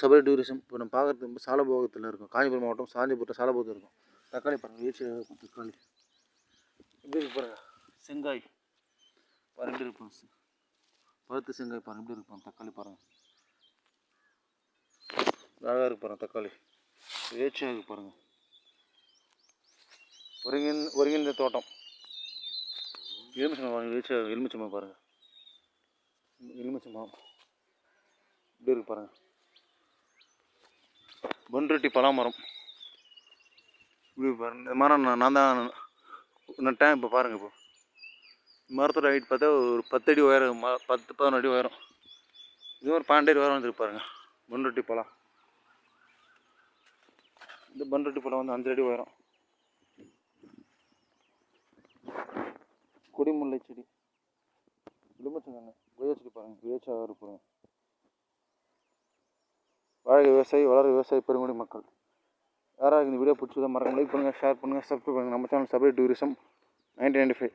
Sabari tourism இப்போ நம்ம பார்க்குறது வந்து சாலபோகத்தில் இருக்கும். காஞ்சிபுரம் மாவட்டம் சாஞ்சிபுரம் சாலபோகத்தில் இருக்கும். தக்காளி பாருங்கள் இருக்கும் தக்காளி. எப்படி இருக்கு பாருங்க? செங்காய். பாருங்க எப்படி இருக்கும் பருத்து செங்காய் பாருங்க எப்படி இருக்கும் தக்காளி பாருங்க. அழகாக இருக்கு பாருங்கள் தக்காளி. வீழ்ச்சியாக இருக்கு பாருங்க. ஒருங்கின் ஒருங்கிணைந்த தோட்டம். எலுமிச்சம்பழம் பாருங்க வீழ்ச்சியாக எலுமிச்சம்பழம் பாருங்க. எலுமிச்சம்பழம் இப்படி இருக்கு பாருங்கள் பன்ருட்டி பலாமரம். இப்படி பாருங்க இந்த மரம் நான் நான் தான் நட்டேன் இப்போ பாருங்கள் இப்போ. மரத்தோட ஹைட் பார்த்தா ஒரு பத்து அடி உயரம் ம பத்து பதினொரு அடி உயரம். இது ஒரு பன்னெண்டு அடி உயரம் வந்துருக்கு பாருங்கள் பன்ருட்டி பழம். இந்த பன்ருட்டி பழம் வந்து அஞ்சு அடி உயரம். கொடிமுல்லை செடி எலுமிச்சங்கண்ணு கொய்யா செடி பாருங்கள் கொய்யாச்சாக இருக்கு பாருங்கள் வாழ்க விவசாயி வளர விவசாய பெருங்குடி மக்கள். யாராவது இந்த வீடியோ பிடிச்சதோ மறக்காம லைக் பண்ணுங்கள் ஷேர் பண்ணுங்கள் சப்ஸ்கிரைப் பண்ணுங்கள் நம்ம channel Sabari tourism nineteen ninety five.